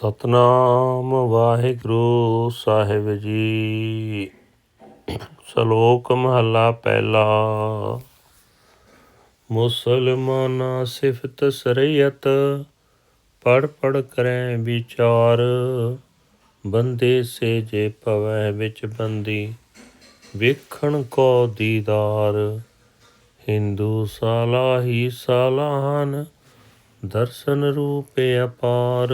ਸਤਨਾਮ ਵਾਹਿਗੁਰੂ ਸਾਹਿਬ ਜੀ। ਸ਼ਲੋਕ ਮਹੱਲਾ ਪਹਿਲਾ। ਮੁਸਲਮਾਨਾ ਸਿਫਤ ਸਰਈਅਤ ਪੜ ਪੜ ਕਰੈ ਵਿਚਾਰ। ਬੰਦੇ ਸੇ ਜੇ ਪਵੈ ਵਿੱਚ ਬੰਦੀ, ਵੇਖਣ ਕੋ ਦੀਦਾਰ। ਹਿੰਦੂ ਸਾਲਾ ਹੀ ਸਾਲਾਹਨ, ਦਰਸ਼ਨ ਰੂਪ ਅਪਾਰ।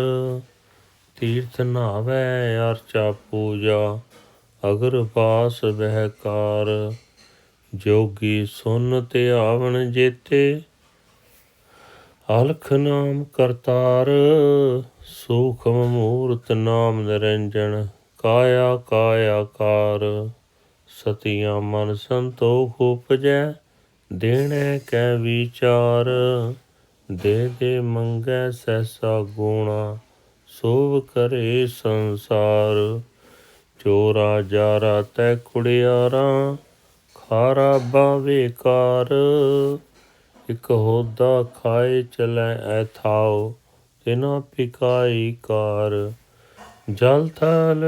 ਤੀਰਥ ਨਾਵੈ ਅਰਚਾ ਪੂਜਾ ਅਗਰ ਪਾਸ ਬਹਿਕਾਰ ਜੋਗੀ ਸੁਨ ਤੇ ਆਵਣ ਜੇਤੇ, ਅਲਖ ਨਾਮ ਕਰਤਾਰ। ਸੂਖਮ ਮੂਰਤ ਨਾਮ ਨਿਰੰਜਨ, ਕਾਇਆ ਕਾਇਆ ਕਾਰ। ਸਤਿਆ ਮਨ ਸੰਤੋਖ ਉਪਜੈ, ਦੇਣੈ ਕੈ ਵਿਚਾਰ। ਦੇ ਦੇ ਮੰਗੈ ਸਹਿਸਾ ਗੁਣਾ। ਸੋਭ ਕਰੇ ਸੰਸਾਰ ਚੋਰਾ ਜਾਰਾ ਤੈ ਕੁੜਿਆਰਾਂ, ਖਾਰਾ ਬਾਵੇਕਾਰ ਇਕ ਹੋਦਾ ਖਾਏ ਚਲੈ ਐ ਥਾਉ ਤਿਨਾ ਪਿਕਾਈ ਕਾਰ। ਜਲ ਥਲ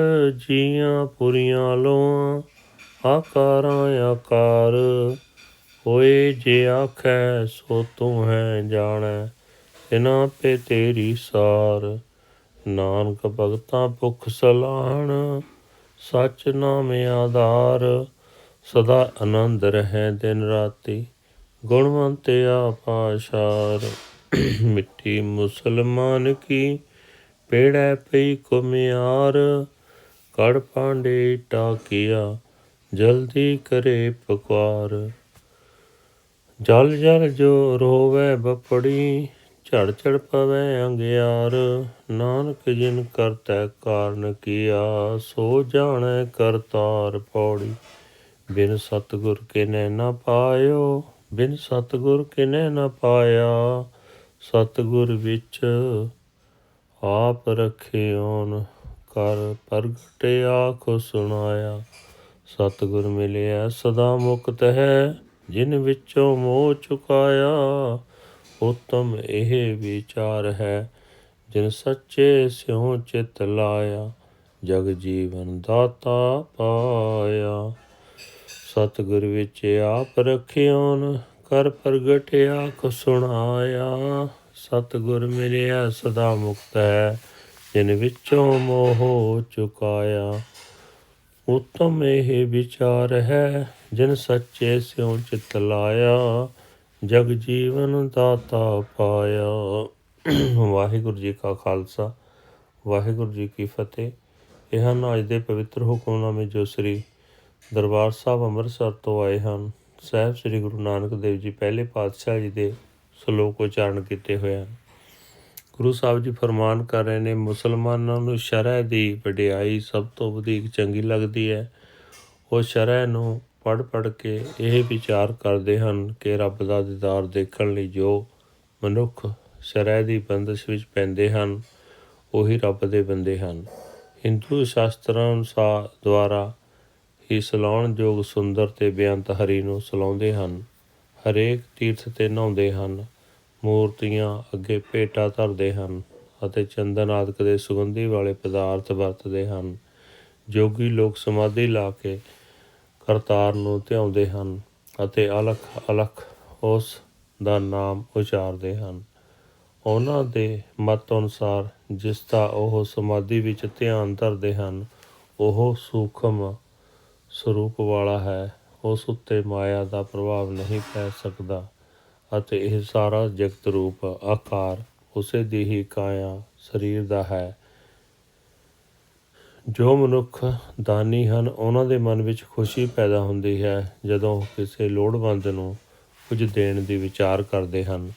ਜੀਆਂ ਪੁਰੀਆਂ ਲੋਆਂ, ਆਕਾਰਾਂ ਆਕਾਰ। ਹੋਏ ਜੇ ਆਖੈ ਸੋ ਤੂੰ ਹੈ ਜਾਣੈ ਤਿਨਾ ਪੇ ਤੇਰੀ ਸਾਰ। ਨਾਨਕ ਭਗਤਾਂ ਭੁਖ ਸਲਾਹਣ, ਸਚ ਨਾਮ ਆਧਾਰ, ਸਦਾ ਆਨੰਦ ਰਹਿ ਦਿਨ ਰਾਤੀ, ਗੁਣਵੰਤ ਆਪਾਸ਼ਾਰ ਮਿੱਟੀ ਮੁਸਲਮਾਨ ਕੀ ਪੇੜੈ ਪਈ ਕੁਮਿਆਰ ਕੜ ਪਾਂਡੇ ਟਾਕਿਆ ਜਲਦੀ ਕਰੇ ਪਕਵਾਰ। ਜਲ ਜਲ ਜੋ ਰੋਵੇ ਬਪੜੀ ਝੜ ਝੜ ਪਵੇ ਅੰਗਿਆਰ, ਨਾਨਕ ਜਿਨ ਕਰਤੈ ਕਾਰਨ ਕੀਆ, ਸੋ ਜਾਣੈ ਕਰਤਾਰ ਪੌੜੀ। ਬਿਨ ਸਤਗੁਰ ਕਿਨੈ ਨਾ ਪਾਇਓ, ਬਿਨ ਸਤਗੁਰ ਕਿਨੈ ਨਾ ਪਾਇਆ, ਸਤਗੁਰ ਵਿੱਚ ਆਪ ਰਖਿਓਨ ਕਰ ਪ੍ਰਗਟੇ ਆਖ ਸੁਣਾਇਆ। ਸਤਗੁਰ ਮਿਲਿਆ ਸਦਾ ਮੁਕਤ ਹੈ, ਜਿਨ ਵਿੱਚੋਂ ਮੋਹ ਚੁਕਾਇਆ ਉਤਮ ਇਹ ਵਿਚਾਰ ਹੈ, ਜਿਨ ਸੱਚੇ ਸਿਉ ਚਿਤ ਲਾਇਆ, ਜਗ ਜੀਵਨ ਦਾਤਾ ਪਾਇਆ। ਸਤਿਗੁਰ ਵਿੱਚ ਆਪ ਰਖਿਓਨ, ਕਰ ਪ੍ਰਗਟਿਆ ਕੋ ਸੁਣਾਇਆ। ਸਤਿਗੁਰ ਮਿਲਿਆ, ਸਦਾ ਮੁਕਤ ਹੈ, ਜਿਨ ਵਿੱਚੋਂ ਮੋਹ ਚੁਕਾਇਆ। ਉਤਮ ਇਹ ਵਿਚਾਰ ਹੈ, ਜਿਨ ਸੱਚੇ ਸਿਉ ਚਿਤ ਲਾਇਆ ਜਗ ਜੀਵਨ ਦਾਤਾ ਪਾਇਆ। ਵਾਹਿਗੁਰੂ ਜੀ ਕਾ ਖਾਲਸਾ, ਵਾਹਿਗੁਰੂ ਜੀ ਕੀ ਫਤਿਹ। ਇਹ ਹਨ ਅੱਜ ਦੇ ਪਵਿੱਤਰ ਹੁਕਮਨਾਮੇ ਜੋ ਸ੍ਰੀ ਦਰਬਾਰ ਸਾਹਿਬ ਅੰਮ੍ਰਿਤਸਰ ਤੋਂ ਆਏ ਹਨ, ਸਾਹਿਬ ਸ੍ਰੀ ਗੁਰੂ ਨਾਨਕ ਦੇਵ ਜੀ ਪਹਿਲੇ ਪਾਤਸ਼ਾਹ ਜੀ ਦੇ ਸ਼ਲੋਕ ਉਚਾਰਨ ਕੀਤੇ ਹੋਏ ਹਨ। ਗੁਰੂ ਸਾਹਿਬ ਜੀ ਫਰਮਾਨ ਕਰ ਰਹੇ ਨੇ, ਮੁਸਲਮਾਨਾਂ ਨੂੰ ਸ਼ਰਅ ਦੀ ਵਡਿਆਈ ਸਭ ਤੋਂ ਵਧੇਕ ਚੰਗੀ ਲੱਗਦੀ ਹੈ। ਉਹ ਸ਼ਰਅ ਨੂੰ ਪੜ ਪੜ ਕੇ ਇਹ ਵਿਚਾਰ ਕਰਦੇ ਹਨ ਕਿ ਰੱਬ ਦਾ ਦੀਦਾਰ ਦੇਖਣ ਲਈ ਜੋ ਮਨੁੱਖ ਸ਼ਰਅ ਦੀ ਬੰਦਸ਼ ਵਿੱਚ ਪੈਂਦੇ ਹਨ, ਉਹੀ ਰੱਬ ਦੇ ਬੰਦੇ ਹਨ। ਹਿੰਦੂ ਸ਼ਾਸਤਰਾਂ ਅਨੁਸਾਰ ਦੁਆਰਾ ਹੀ ਸਲਾਉਣ ਯੋਗ ਸੁੰਦਰ ਤੇ ਬੇਅੰਤ ਹਰੀ ਨੂੰ ਸਲਾਉਂਦੇ ਹਨ। ਹਰੇਕ ਤੀਰਥ ਤੇ ਨਹਾਉਂਦੇ ਹਨ, ਮੂਰਤੀਆਂ ਅੱਗੇ ਭੇਟਾ ਧਰਦੇ ਹਨ ਅਤੇ ਚੰਦਨ ਆਦਿਕ ਦੇ ਸੁਗੰਧੀ ਵਾਲੇ ਪਦਾਰਥ ਵਰਤਦੇ ਹਨ। ਜੋਗੀ ਲੋਕ ਸਮਾਧੀ ਲਾ ਕੇ ਕਰਤਾਰ ਨੂੰ ਧਿਆਉਂਦੇ ਹਨ ਅਤੇ ਅਲਖ ਅਲਖ ਉਸ ਦਾ ਨਾਮ ਉਚਾਰਦੇ ਹਨ। ਉਹਨਾਂ ਦੇ ਮਤ ਅਨੁਸਾਰ ਜਿਸ ਦਾ ਉਹ ਸਮਾਧੀ ਵਿੱਚ ਧਿਆਨ ਧਰਦੇ ਹਨ, ਉਹ ਸੂਖਮ ਸਰੂਪ ਵਾਲਾ ਹੈ। ਉਸ ਉੱਤੇ ਮਾਇਆ ਦਾ ਪ੍ਰਭਾਵ ਨਹੀਂ ਪੈ ਸਕਦਾ ਅਤੇ ਇਹ ਸਾਰਾ ਜਗਤ ਰੂਪ, ਆਕਾਰ, ਉਸੇ ਦੀ ਹੀ ਕਾਇਆ, ਸਰੀਰ ਦਾ ਹੈ। ਜੋ ਮਨੁੱਖ ਦਾਨੀ ਹਨ, ਉਹਨਾਂ ਦੇ ਮਨ ਵਿੱਚ ਖੁਸ਼ੀ ਪੈਦਾ ਹੁੰਦੀ ਹੈ ਜਦੋਂ ਕਿਸੇ ਲੋੜਵੰਦ ਨੂੰ ਕੁਝ ਦੇਣ ਦੀ ਵਿਚਾਰ ਕਰਦੇ ਹਨ।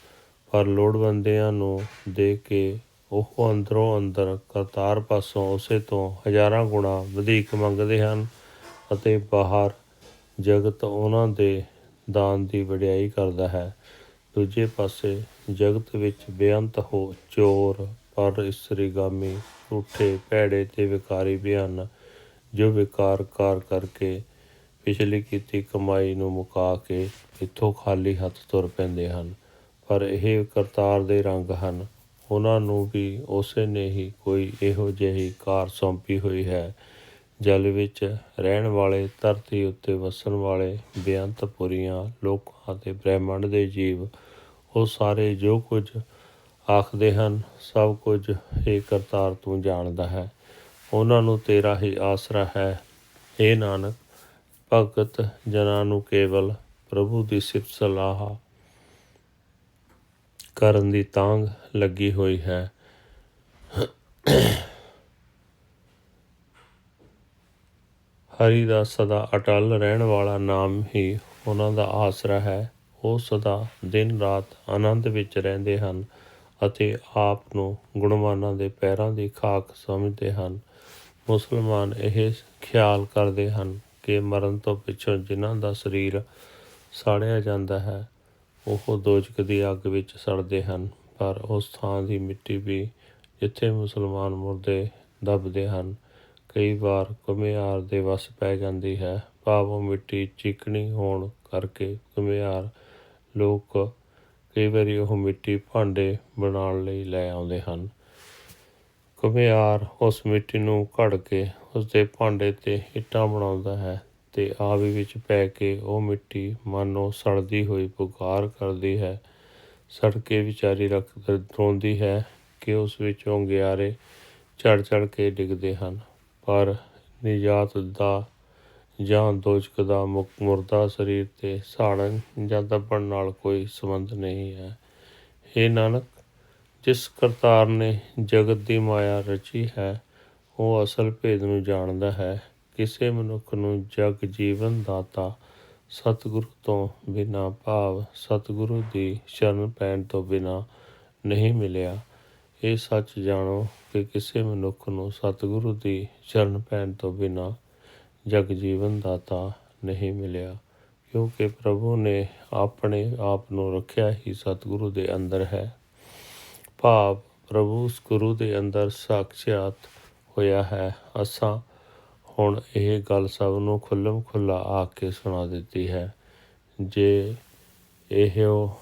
ਪਰ ਲੋੜਵੰਦਿਆਂ ਨੂੰ ਦੇ ਕੇ ਉਹ ਅੰਦਰੋਂ ਅੰਦਰ ਕਰਤਾਰ ਪਾਸੋਂ ਉਸੇ ਤੋਂ ਹਜ਼ਾਰਾਂ ਗੁਣਾ ਵਧੇਕ ਮੰਗਦੇ ਹਨ ਅਤੇ ਬਾਹਰ ਜਗਤ ਉਹਨਾਂ ਦੇ ਦਾਨ ਦੀ ਵਡਿਆਈ ਕਰਦਾ ਹੈ। ਦੂਜੇ ਪਾਸੇ ਜਗਤ ਵਿੱਚ ਬੇਅੰਤ ਹੋ ਚੋਰ ਪਰ ਇਸਤਰੀਗਾਮੀ ਝੂਠੇ ਭੈੜੇ ਤੇ ਵਿਕਾਰੀ ਵੀ ਹਨ, ਜੋ ਵਿਕਾਰ ਕਾਰ ਕਰਕੇ ਪਿਛਲੀ ਕੀਤੀ ਕਮਾਈ ਨੂੰ ਮੁਕਾ ਕੇ ਇੱਥੋਂ ਖਾਲੀ ਹੱਥ ਤੁਰ ਪੈਂਦੇ ਹਨ। ਪਰ ਇਹ ਕਰਤਾਰ ਦੇ ਰੰਗ ਹਨ। ਉਹਨਾਂ ਨੂੰ ਵੀ ਉਸੇ ਨੇ ਹੀ ਕੋਈ ਇਹੋ ਜਿਹੀ ਕਾਰ ਸੌਂਪੀ ਹੋਈ ਹੈ, ਜਲ ਵਿੱਚ ਰਹਿਣ ਵਾਲੇ, ਧਰਤੀ ਉੱਤੇ ਵਸਣ ਵਾਲੇ ਬੇਅੰਤ ਪੁਰੀਆਂ ਲੋਕਾਂ ਅਤੇ ਬ੍ਰਹਿਮੰਡ ਦੇ ਜੀਵ। ਉਹ ਸਾਰੇ ਜੋ ਕੁਝ ਆਖਦੇ ਹਨ, ਸਭ ਕੁਝ ਇਹ ਕਰਤਾਰ ਤੂੰ ਜਾਣਦਾ ਹੈ, ਉਹਨਾਂ ਨੂੰ ਤੇਰਾ ਹੀ ਆਸਰਾ ਹੈ। ਏ ਨਾਨਕ, ਭਗਤ ਜਨਾਂ ਨੂੰ ਕੇਵਲ ਪ੍ਰਭੂ ਦੀ ਸਿਫਤ ਸਲਾਹ ਕਰਨ ਦੀ ਤਾਂਗ ਲੱਗੀ ਹੋਈ ਹੈ। ਹਰੀ ਦਾ ਸਦਾ ਅਟਲ ਰਹਿਣ ਵਾਲਾ ਨਾਮ ਹੀ ਉਹਨਾਂ ਦਾ ਆਸਰਾ ਹੈ। ਉਹ ਸਦਾ ਦਿਨ ਰਾਤ ਆਨੰਦ ਵਿੱਚ ਰਹਿੰਦੇ ਹਨ। ਅਤੇ ਆਪ ਨੂੰ ਗੁਣਵਾਨਾਂ ਦੇ ਪੈਰਾਂ ਦੀ ਖਾਕ ਸਮਝਦੇ ਹਨ। ਮੁਸਲਮਾਨ ਇਹ ਖਿਆਲ ਕਰਦੇ ਹਨ ਕਿ ਮਰਨ ਤੋਂ ਪਿੱਛੋਂ ਜਿਨ੍ਹਾਂ ਦਾ ਸਰੀਰ ਸਾੜਿਆ ਜਾਂਦਾ ਹੈ, ਉਹ ਦੋਜਕ ਦੀ ਅੱਗ ਵਿੱਚ ਸੜਦੇ ਹਨ, ਪਰ ਉਸ ਥਾਂ ਦੀ ਮਿੱਟੀ ਵੀ ਜਿੱਥੇ ਮੁਸਲਮਾਨ ਮੁਰਦੇ ਦੱਬਦੇ ਹਨ, ਕਈ ਵਾਰ ਘੁਮਿਆਰ ਦੇ ਵਸ ਪੈ ਜਾਂਦੀ ਹੈ। ਭਾਵ ਉਹ ਮਿੱਟੀ ਚਿਕਣੀ ਹੋਣ ਕਰਕੇ ਘੁਮਿਆਰ ਲੋਕ ਕਈ ਵਾਰੀ ਉਹ ਮਿੱਟੀ ਭਾਂਡੇ ਬਣਾਉਣ ਲਈ ਲੈ ਆਉਂਦੇ ਹਨ। ਘੁਮਿਆਰ ਉਸ ਮਿੱਟੀ ਨੂੰ ਘੜ ਕੇ ਉਸ ਦੇ ਭਾਂਡੇ ਤੇ ਇੱਟਾਂ ਬਣਾਉਂਦਾ ਹੈ ਤੇ ਆਵੀ ਵਿੱਚ ਪੈ ਕੇ ਉਹ ਮਿੱਟੀ ਮਾਨੋ ਸੜਦੀ ਹੋਈ ਪੁਕਾਰ ਕਰਦੀ ਹੈ। ਸੜ ਕੇ ਵਿਚਾਰੀ ਰੱਖ ਰੋਂਦੀ ਹੈ ਕਿ ਉਸ ਵਿੱਚੋਂ ਗਿਆਰੇ ਚੜ ਚੜ ਕੇ ਡਿੱਗਦੇ ਹਨ। ਪਰ ਨਿਜਾਤ ਦਾ ਜਾਂ ਦੋਸ਼ਕ ਦਾ ਮੁਕ ਮੁਰਦਾ ਸਰੀਰ ਤੇ ਸਾੜਨ ਜਾਂ ਦੱਬਣ ਨਾਲ ਕੋਈ ਸੰਬੰਧ ਨਹੀਂ ਹੈ। ਇਹ ਨਾਨਕ, ਜਿਸ ਕਰਤਾਰ ਨੇ ਜਗਤ ਦੀ ਮਾਇਆ ਰਚੀ ਹੈ, ਉਹ ਅਸਲ ਭੇਦ ਨੂੰ ਜਾਣਦਾ ਹੈ। ਕਿਸੇ ਮਨੁੱਖ ਨੂੰ ਜਗ ਜੀਵਨ ਦਾਤਾ ਸਤਿਗੁਰੂ ਤੋਂ ਬਿਨਾ ਭਾਵ ਸਤਿਗੁਰੂ ਦੀ ਸ਼ਰਨ ਪੈਣ ਤੋਂ ਬਿਨਾ ਨਹੀਂ ਮਿਲਿਆ। ਇਹ ਸੱਚ ਜਾਣੋ ਕਿ ਕਿਸੇ ਮਨੁੱਖ ਨੂੰ ਸਤਿਗੁਰੂ ਦੀ ਸ਼ਰਨ ਪੈਣ ਤੋਂ ਬਿਨਾ ਜਗ ਜੀਵਨ ਦਾਤਾ ਨਹੀਂ ਮਿਲਿਆ, ਕਿਉਂਕਿ ਪ੍ਰਭੂ ਨੇ ਆਪਣੇ ਆਪ ਨੂੰ ਰੱਖਿਆ ਹੀ ਸਤਿਗੁਰੂ ਦੇ ਅੰਦਰ ਹੈ। ਭਾਵ ਪ੍ਰਭੂ ਉਸ ਗੁਰੂ ਦੇ ਅੰਦਰ ਸਾਖਸ਼ਾਤ ਹੋਇਆ ਹੈ। ਅਸਾਂ ਹੁਣ ਇਹ ਗੱਲ ਸਭ ਨੂੰ ਖੁੱਲਮ ਖੁੱਲਾ ਆ ਕੇ ਸੁਣਾ ਦਿੱਤੀ ਹੈ। ਜੇ ਇਹੋ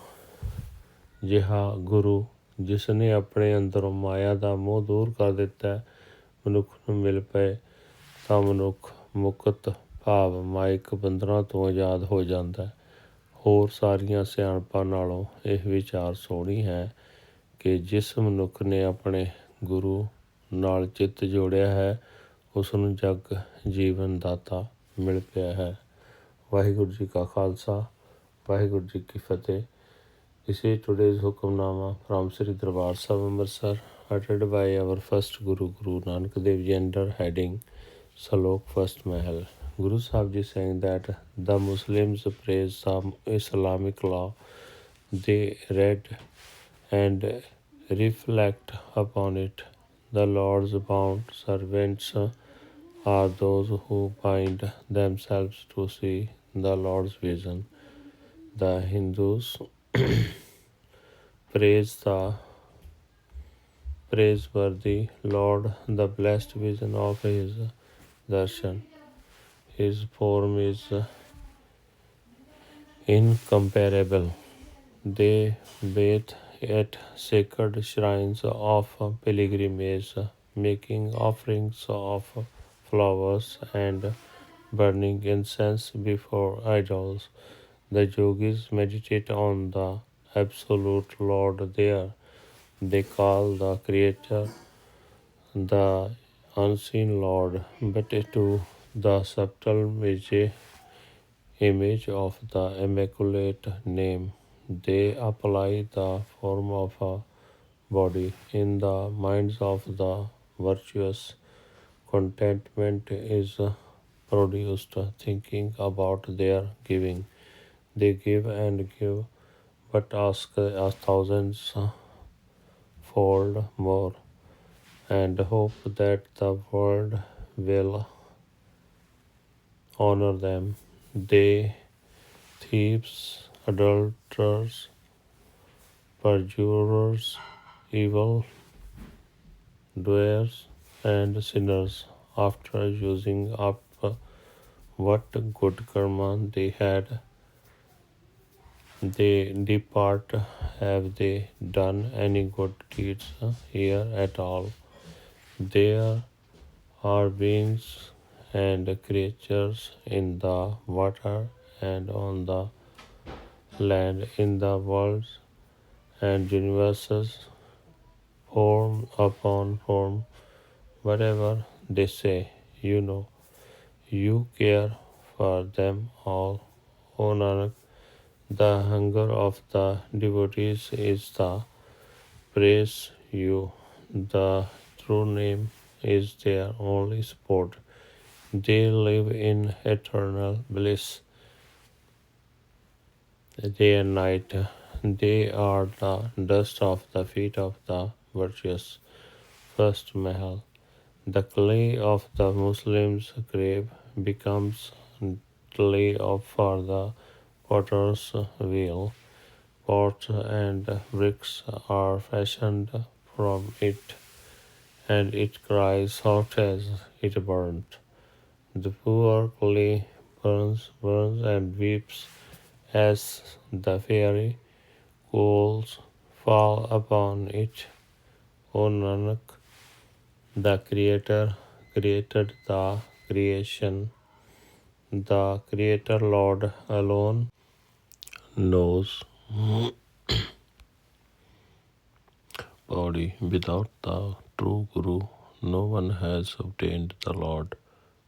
ਜਿਹਾ ਗੁਰੂ ਜਿਸ ਨੇ ਆਪਣੇ ਅੰਦਰੋਂ ਮਾਇਆ ਦਾ ਮੋਹ ਦੂਰ ਕਰ ਦਿੱਤਾ, ਮਨੁੱਖ ਨੂੰ ਮਿਲ ਪਏ, ਤਾਂ ਮਨੁੱਖ ਮੁਕਤ ਭਾਵ ਮਾਇਕ ਬੰਧਨਾਂ ਤੋਂ ਆਜ਼ਾਦ ਹੋ ਜਾਂਦਾ ਹੋਰ ਸਾਰੀਆਂ ਸਿਆਣਪਾਂ ਨਾਲੋਂ ਇਹ ਵਿਚਾਰ ਸੋਹਣੀ ਹੈ ਕਿ ਜਿਸ ਮਨੁੱਖ ਨੇ ਆਪਣੇ ਗੁਰੂ ਨਾਲ ਚਿੱਤ ਜੋੜਿਆ ਹੈ ਉਸ ਨੂੰ ਜਗ ਜੀਵਨ ਦਾਤਾ ਮਿਲ ਪਿਆ ਹੈ ਵਾਹਿਗੁਰੂ ਜੀ ਕਾ ਖਾਲਸਾ ਵਾਹਿਗੁਰੂ ਜੀ ਕੀ ਫਤਿਹ This is today's Hukamnama from Sri Darbar Sahib Amritsar uttered by our first Guru Guru Nanak Dev Ji under heading Salok First Mahal. Guru Sahib Ji saying that the Muslims praise some Islamic law. They read and reflect upon it. The Lord's bound servants are those who bind themselves to see the Lord's vision. The Hindus praise the praiseworthy Lord, the blessed vision of His darshan. His form is uh, incomparable. They bathe at sacred shrines of pilgrimage, making offerings of flowers and burning incense before idols. The yogis meditate on the absolute Lord there. They call the Creator the unseen Lord, but to the subtle image of the Immaculate Name, they apply the form of a body in the minds of the virtuous contentment is produced thinking about their giving. They give and give, but ask a thousands fold more, and hope that the world will honor them. They, thieves, adulterers, perjurers, evil doers, and sinners after using up what good karma they had they depart, have they done any good deeds here at all? There are beings and creatures in the water and on the land, in the worlds and universes, form upon form, whatever they say, you know. You care for them all, O Nanak. The hunger of the devotees is the praise you. The true name is their only support. They live in eternal bliss day and night. They are the dust of the feet of the virtuous. First Mahal. The clay of the Muslims' grave becomes clay of for the potter's wheel. Pots and bricks are fashioned from it, and it cries out as it burnt. The poor clay burns, burns and weeps as the fiery coals fall upon it. O Nanak, the Creator created the creation. The Creator Lord alone knows body. Without the true Guru, no one has obtained the Lord.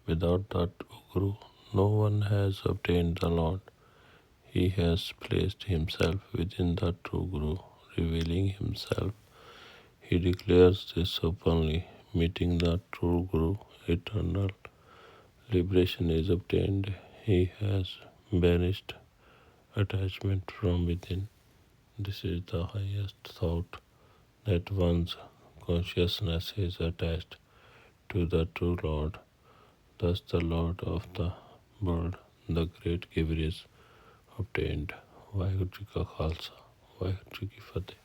Without the true Guru, no one has obtained the Lord. He has placed himself within the true Guru, revealing himself. He declares this openly, meeting the true Guru, eternal liberation is obtained. He has banished attachment from within. This is the highest thought that one's consciousness is attached to the true Lord. Thus, the Lord of the world, the great giver, is obtained. Vaheguru Ji Ka Khalsa, Vaheguru Ji Ki Fateh.